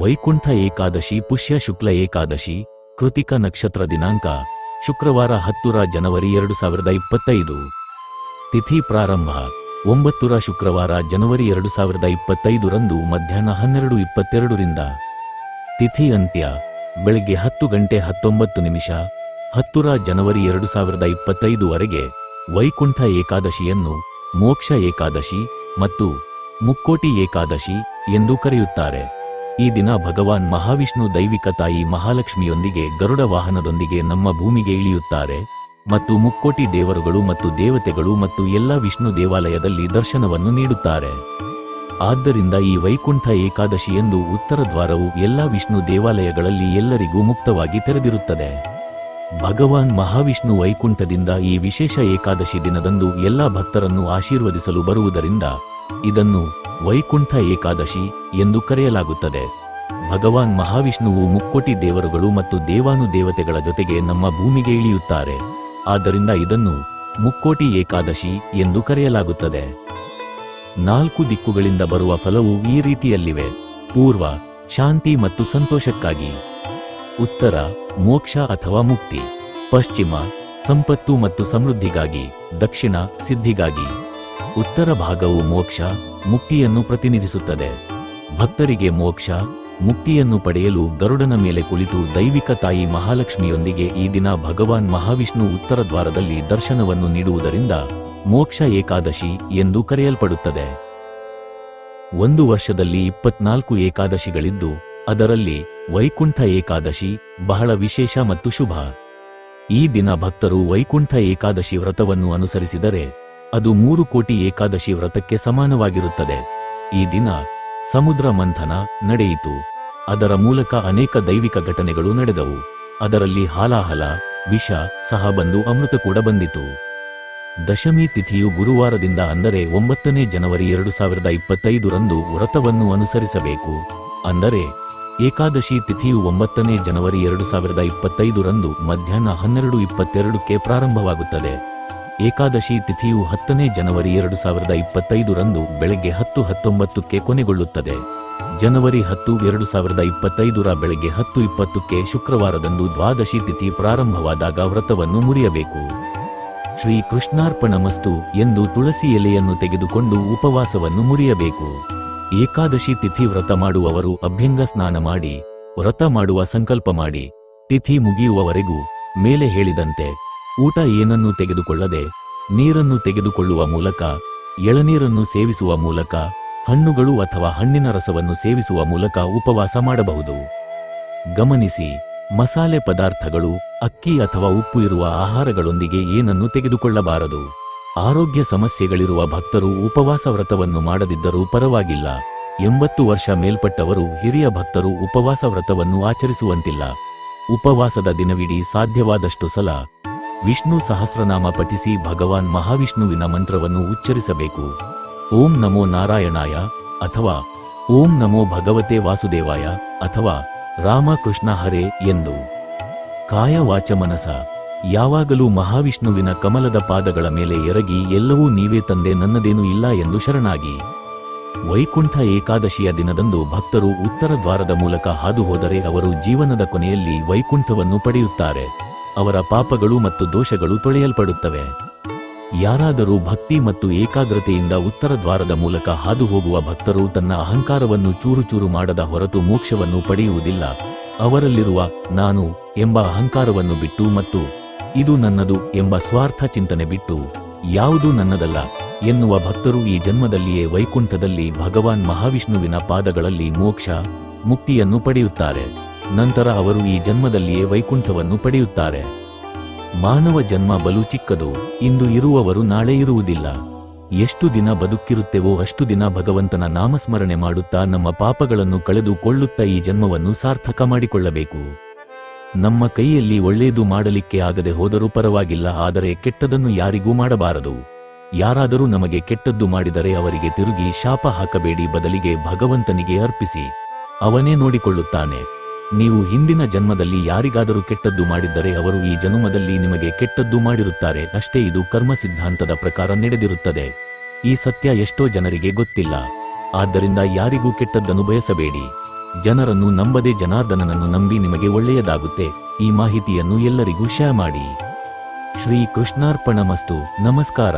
ವೈಕುಂಠ ಏಕಾದಶಿ, ಪುಷ್ಯ ಶುಕ್ಲ ಏಕಾದಶಿ, ಕೃತಿಕ ನಕ್ಷತ್ರ ದಿನಾಂಕ, ಶುಕ್ರವಾರ ಹತ್ತುರ ಜನವರಿ ಎರಡು ಸಾವಿರದ ಇಪ್ಪತ್ತೈದು. ತಿಥಿ ಪ್ರಾರಂಭ, ಒಂಬತ್ತುರ ಶುಕ್ರವಾರ ಜನವರಿ ಎರಡು ಸಾವಿರದ ಇಪ್ಪತ್ತೈದರಂದು ಮಧ್ಯಾಹ್ನ ಹನ್ನೆರಡು ಇಪ್ಪತ್ತೆರಡರಿಂದ. ತಿಥಿ ಅಂತ್ಯ, ಬೆಳಗ್ಗೆ ಹತ್ತು ಗಂಟೆ ಹತ್ತೊಂಬತ್ತು ನಿಮಿಷ, ಹತ್ತುರ ಜನವರಿ ಎರಡು ಸಾವಿರದ ಇಪ್ಪತ್ತೈದುವರೆಗೆ ವೈಕುಂಠ ಏಕಾದಶಿಯನ್ನು ಮೋಕ್ಷ ಏಕಾದಶಿ ಮತ್ತು ಮುಕ್ಕೋಟಿ ಏಕಾದಶಿ ಎಂದು ಕರೆಯುತ್ತಾರೆ. ಈ ದಿನ ಭಗವಾನ್ ಮಹಾವಿಷ್ಣು ದೈವಿಕ ತಾಯಿ ಮಹಾಲಕ್ಷ್ಮಿಯೊಂದಿಗೆ ಗರುಡ ವಾಹನದೊಂದಿಗೆ ನಮ್ಮ ಭೂಮಿಗೆ ಇಳಿಯುತ್ತಾರೆ ಮತ್ತು ಮುಕ್ಕೋಟಿ ದೇವರುಗಳು ಮತ್ತು ದೇವತೆಗಳು ಮತ್ತು ಎಲ್ಲ ವಿಷ್ಣು ದೇವಾಲಯದಲ್ಲಿ ದರ್ಶನವನ್ನು ನೀಡುತ್ತಾರೆ. ಆದ್ದರಿಂದ ಈ ವೈಕುಂಠ ಏಕಾದಶಿಯಂದು ಉತ್ತರ ದ್ವಾರವು ಎಲ್ಲ ವಿಷ್ಣು ದೇವಾಲಯಗಳಲ್ಲಿ ಎಲ್ಲರಿಗೂ ಮುಕ್ತವಾಗಿ ತೆರೆದಿರುತ್ತದೆ. ಭಗವಾನ್ ಮಹಾವಿಷ್ಣು ವೈಕುಂಠದಿಂದ ಈ ವಿಶೇಷ ಏಕಾದಶಿ ದಿನದಂದು ಎಲ್ಲ ಭಕ್ತರನ್ನು ಆಶೀರ್ವದಿಸಲು ಬರುವುದರಿಂದ ಇದನ್ನು ವೈಕುಂಠ ಏಕಾದಶಿ ಎಂದು ಕರೆಯಲಾಗುತ್ತದೆ. ಭಗವಾನ್ ಮಹಾವಿಷ್ಣುವು ಮುಕ್ಕೋಟಿ ದೇವರುಗಳು ಮತ್ತು ದೇವಾನು ದೇವತೆಗಳ ಜೊತೆಗೆ ನಮ್ಮ ಭೂಮಿಗೆ ಇಳಿಯುತ್ತಾರೆ. ಆದ್ದರಿಂದ ಇದನ್ನು ಮುಕ್ಕೋಟಿ ಏಕಾದಶಿ ಎಂದು ಕರೆಯಲಾಗುತ್ತದೆ. ನಾಲ್ಕು ದಿಕ್ಕುಗಳಿಂದ ಬರುವ ಫಲವು ಈ ರೀತಿಯಲ್ಲಿವೆ. ಪೂರ್ವ, ಶಾಂತಿ ಮತ್ತು ಸಂತೋಷಕ್ಕಾಗಿ. ಉತ್ತರ, ಮೋಕ್ಷ ಅಥವಾ ಮುಕ್ತಿ. ಪಶ್ಚಿಮ, ಸಂಪತ್ತು ಮತ್ತು ಸಮೃದ್ಧಿಗಾಗಿ. ದಕ್ಷಿಣ, ಸಿದ್ಧಿಗಾಗಿ. ಉತ್ತರ ಭಾಗವು ಮೋಕ್ಷ, ಮುಕ್ತಿಯನ್ನು ಪ್ರತಿನಿಧಿಸುತ್ತದೆ. ಭಕ್ತರಿಗೆ ಮೋಕ್ಷ, ಮುಕ್ತಿಯನ್ನು ಪಡೆಯಲು ಗರುಡನ ಮೇಲೆ ಕುಳಿತು ದೈವಿಕ ತಾಯಿ ಮಹಾಲಕ್ಷ್ಮಿಯೊಂದಿಗೆ ಈ ದಿನ ಭಗವಾನ್ ಮಹಾವಿಷ್ಣು ಉತ್ತರ ದ್ವಾರದಲ್ಲಿ ದರ್ಶನವನ್ನು ನೀಡುವುದರಿಂದ ಮೋಕ್ಷ ಏಕಾದಶಿ ಎಂದು ಕರೆಯಲ್ಪಡುತ್ತದೆ. ಒಂದು ವರ್ಷದಲ್ಲಿ ಇಪ್ಪತ್ನಾಲ್ಕು ಏಕಾದಶಿಗಳಿದ್ದು, ಅದರಲ್ಲಿ ವೈಕುಂಠ ಏಕಾದಶಿ ಬಹಳ ವಿಶೇಷ ಮತ್ತು ಶುಭ. ಈ ದಿನ ಭಕ್ತರು ವೈಕುಂಠ ಏಕಾದಶಿ ವ್ರತವನ್ನು ಅನುಸರಿಸಿದರೆ ಅದು ಮೂರು ಕೋಟಿ ಏಕಾದಶಿ ವ್ರತಕ್ಕೆ ಸಮಾನವಾಗಿರುತ್ತದೆ. ಈ ದಿನ ಸಮುದ್ರ ಮಂಥನ ನಡೆಯಿತು. ಅದರ ಮೂಲಕ ಅನೇಕ ದೈವಿಕ ಘಟನೆಗಳು ನಡೆದವು. ಅದರಲ್ಲಿ ಹಾಲಾಹಲ, ವಿಷ ಸಹ ಬಂದು ಅಮೃತ ಕೂಡ ಬಂದಿತು. ದಶಮಿ ತಿಥಿಯು ಗುರುವಾರದಿಂದ ಅಂದರೆ ಒಂಬತ್ತನೇ ಜನವರಿ ಎರಡು ಸಾವಿರದ ಇಪ್ಪತ್ತೈದರಂದು ವ್ರತವನ್ನು ಅನುಸರಿಸಬೇಕು. ಅಂದರೆ ಏಕಾದಶಿ ತಿಥಿಯು ಒಂಬತ್ತನೇ ಜನವರಿ ಎರಡು ಸಾವಿರದ ಇಪ್ಪತ್ತೈದರಂದು ಮಧ್ಯಾಹ್ನ ಹನ್ನೆರಡು ಇಪ್ಪತ್ತೆರಡಕ್ಕೆ ಪ್ರಾರಂಭವಾಗುತ್ತದೆ. ಏಕಾದಶಿ ತಿಥಿಯು ಹತ್ತನೇ ಜನವರಿ ಎರಡು ಸಾವಿರದ ಇಪ್ಪತ್ತೈದರಂದು ಬೆಳಗ್ಗೆ ಹತ್ತು ಹತ್ತೊಂಬತ್ತಕ್ಕೆ ಕೊನೆಗೊಳ್ಳುತ್ತದೆ. ಜನವರಿ ಹತ್ತು ಎರಡು ಸಾವಿರದ ಇಪ್ಪತ್ತೈದರ ಬೆಳಗ್ಗೆ ಹತ್ತು ಇಪ್ಪತ್ತಕ್ಕೆ ಶುಕ್ರವಾರದಂದು ದ್ವಾದಶಿ ತಿಥಿ ಪ್ರಾರಂಭವಾದಾಗ ವ್ರತವನ್ನು ಮುರಿಯಬೇಕು. ಶ್ರೀ ಕೃಷ್ಣಾರ್ಪಣಮಸ್ತು ಎಂದು ತುಳಸಿ ಎಲೆಯನ್ನು ತೆಗೆದುಕೊಂಡು ಉಪವಾಸವನ್ನು ಮುರಿಯಬೇಕು. ಏಕಾದಶಿ ತಿಥಿ ವ್ರತ ಮಾಡುವವರು ಅಭ್ಯಂಗ ಸ್ನಾನ ಮಾಡಿ, ವ್ರತ ಮಾಡುವ ಸಂಕಲ್ಪ ಮಾಡಿ, ತಿಥಿ ಮುಗಿಯುವವರೆಗೂ, ಮೇಲೆ ಹೇಳಿದಂತೆ ಊಟ ಏನನ್ನು ತೆಗೆದುಕೊಳ್ಳದೆ ನೀರನ್ನು ತೆಗೆದುಕೊಳ್ಳುವ ಮೂಲಕ, ಎಳನೀರನ್ನು ಸೇವಿಸುವ ಮೂಲಕ, ಹಣ್ಣುಗಳು ಅಥವಾ ಹಣ್ಣಿನ ರಸವನ್ನು ಸೇವಿಸುವ ಮೂಲಕ ಉಪವಾಸ ಮಾಡಬಹುದು. ಗಮನಿಸಿ, ಮಸಾಲೆ ಪದಾರ್ಥಗಳು, ಅಕ್ಕಿ ಅಥವಾ ಉಪ್ಪು ಇರುವ ಆಹಾರಗಳೊಂದಿಗೆ ಏನನ್ನು ತೆಗೆದುಕೊಳ್ಳಬಾರದು. ಆರೋಗ್ಯ ಸಮಸ್ಯೆಗಳಿರುವ ಭಕ್ತರು ಉಪವಾಸ ವ್ರತವನ್ನು ಮಾಡದಿದ್ದರೂ ಪರವಾಗಿಲ್ಲ. ಎಂಬತ್ತು ವರ್ಷ ಮೇಲ್ಪಟ್ಟವರು ಹಿರಿಯ ಭಕ್ತರು ಉಪವಾಸ ವ್ರತವನ್ನು ಆಚರಿಸುವಂತಿಲ್ಲ. ಉಪವಾಸದ ದಿನವಿಡೀ ಸಾಧ್ಯವಾದಷ್ಟು ಸಲ ವಿಷ್ಣು ಸಹಸ್ರನಾಮ ಪಠಿಸಿ ಭಗವಾನ್ ಮಹಾವಿಷ್ಣುವಿನ ಮಂತ್ರವನ್ನು ಉಚ್ಚರಿಸಬೇಕು. ಓಂ ನಮೋ ನಾರಾಯಣಾಯ ಅಥವಾ ಓಂ ನಮೋ ಭಗವತೆ ವಾಸುದೇವಾಯ ಅಥವಾ ರಾಮಕೃಷ್ಣ ಹರೇ ಎಂದು. ಕಾಯ ವಾಚ ಮನಸ. ಯಾವಾಗಲೂ ಮಹಾವಿಷ್ಣುವಿನ ಕಮಲದ ಪಾದಗಳ ಮೇಲೆ ಎರಗಿ ಎಲ್ಲವೂ ನೀವೇ ತಂದೆ ನನ್ನದೇನೂ ಇಲ್ಲ ಎಂದು ಶರಣಾಗಿ. ವೈಕುಂಠ ಏಕಾದಶಿಯ ದಿನದಂದು ಭಕ್ತರು ಉತ್ತರ ದ್ವಾರದ ಮೂಲಕ ಹಾದುಹೋದರೆ ಅವರು ಜೀವನದ ಕೊನೆಯಲ್ಲಿ ವೈಕುಂಠವನ್ನು ಪಡೆಯುತ್ತಾರೆ. ಅವರ ಪಾಪಗಳು ಮತ್ತು ದೋಷಗಳು ತೊಳೆಯಲ್ಪಡುತ್ತವೆ. ಯಾರಾದರೂ ಭಕ್ತಿ ಮತ್ತು ಏಕಾಗ್ರತೆಯಿಂದ ಉತ್ತರ ದ್ವಾರದ ಮೂಲಕ ಹಾದು ಹೋಗುವ ಭಕ್ತರು ತನ್ನ ಅಹಂಕಾರವನ್ನು ಚೂರು ಚೂರು ಮಾಡದ ಹೊರತು ಮೋಕ್ಷವನ್ನು ಪಡೆಯುವುದಿಲ್ಲ. ಅವರಲ್ಲಿರುವ ನಾನು ಎಂಬ ಅಹಂಕಾರವನ್ನು ಬಿಟ್ಟು ಮತ್ತು ಇದು ನನ್ನದು ಎಂಬ ಸ್ವಾರ್ಥ ಚಿಂತನೆ ಬಿಟ್ಟು, ಯಾವುದು ನನ್ನದಲ್ಲ ಎನ್ನುವ ಭಕ್ತರು ಈ ಜನ್ಮದಲ್ಲಿಯೇ ವೈಕುಂಠದಲ್ಲಿ ಭಗವಾನ್ ಮಹಾವಿಷ್ಣುವಿನ ಪಾದಗಳಲ್ಲಿ ಮೋಕ್ಷ, ಮುಕ್ತಿಯನ್ನು ಪಡೆಯುತ್ತಾರೆ. ನಂತರ ಅವರು ಈ ಜನ್ಮದಲ್ಲಿಯೇ ವೈಕುಂಠವನ್ನು ಪಡೆಯುತ್ತಾರೆ. ಮಾನವ ಜನ್ಮ ಬಲು ಚಿಕ್ಕದು, ಇಂದು ಇರುವವರು ನಾಳೆ ಇರುವುದಿಲ್ಲ. ಎಷ್ಟು ದಿನ ಬದುಕಿರುತ್ತೇವೋ ಅಷ್ಟು ದಿನ ಭಗವಂತನ ನಾಮಸ್ಮರಣೆ ಮಾಡುತ್ತಾ ನಮ್ಮ ಪಾಪಗಳನ್ನು ಕಳೆದುಕೊಳ್ಳುತ್ತಾ ಈ ಜನ್ಮವನ್ನು ಸಾರ್ಥಕ ಮಾಡಿಕೊಳ್ಳಬೇಕು. ನಮ್ಮ ಕೈಯಲ್ಲಿ ಒಳ್ಳೆಯದು ಮಾಡಲಿಕ್ಕೆ ಆಗದೆ ಹೋದರೂ ಪರವಾಗಿಲ್ಲ, ಆದರೆ ಕೆಟ್ಟದನ್ನು ಯಾರಿಗೂ ಮಾಡಬಾರದು. ಯಾರಾದರೂ ನಮಗೆ ಕೆಟ್ಟದ್ದು ಮಾಡಿದರೆ ಅವರಿಗೆ ತಿರುಗಿ ಶಾಪ ಹಾಕಬೇಡಿ, ಬದಲಿಗೆ ಭಗವಂತನಿಗೆ ಅರ್ಪಿಸಿ. ಅವನೇ ನೋಡಿಕೊಳ್ಳುತ್ತಾನೆ. ನೀವು ಹಿಂದಿನ ಜನ್ಮದಲ್ಲಿ ಯಾರಿಗಾದರೂ ಕೆಟ್ಟದ್ದು ಮಾಡಿದ್ದರೆ ಅವರು ಈ ಜನ್ಮದಲ್ಲಿ ನಿಮಗೆ ಕೆಟ್ಟದ್ದು ಮಾಡಿರುತ್ತಾರೆ. ಅಷ್ಟೇ ಇದು ಕರ್ಮ ಸಿದ್ಧಾಂತದ ಪ್ರಕಾರ ನಡೆದಿರುತ್ತದೆ. ಈ ಸತ್ಯ ಎಷ್ಟೋ ಜನರಿಗೆ ಗೊತ್ತಿಲ್ಲ. ಆದ್ದರಿಂದ ಯಾರಿಗೂ ಕೆಟ್ಟದ್ದನ್ನು ಬಯಸಬೇಡಿ. ಜನರನ್ನು ನಂಬದೆ ಜನಾರ್ದನನನ್ನು ನಂಬಿ ನಿಮಗೆ ಒಳ್ಳೆಯದಾಗುತ್ತೆ. ಈ ಮಾಹಿತಿಯನ್ನು ಎಲ್ಲರಿಗೂ ಶೇರ್ ಮಾಡಿ. ಶ್ರೀ ಕೃಷ್ಣಾರ್ಪಣಮಸ್ತು ನಮಸ್ಕಾರ.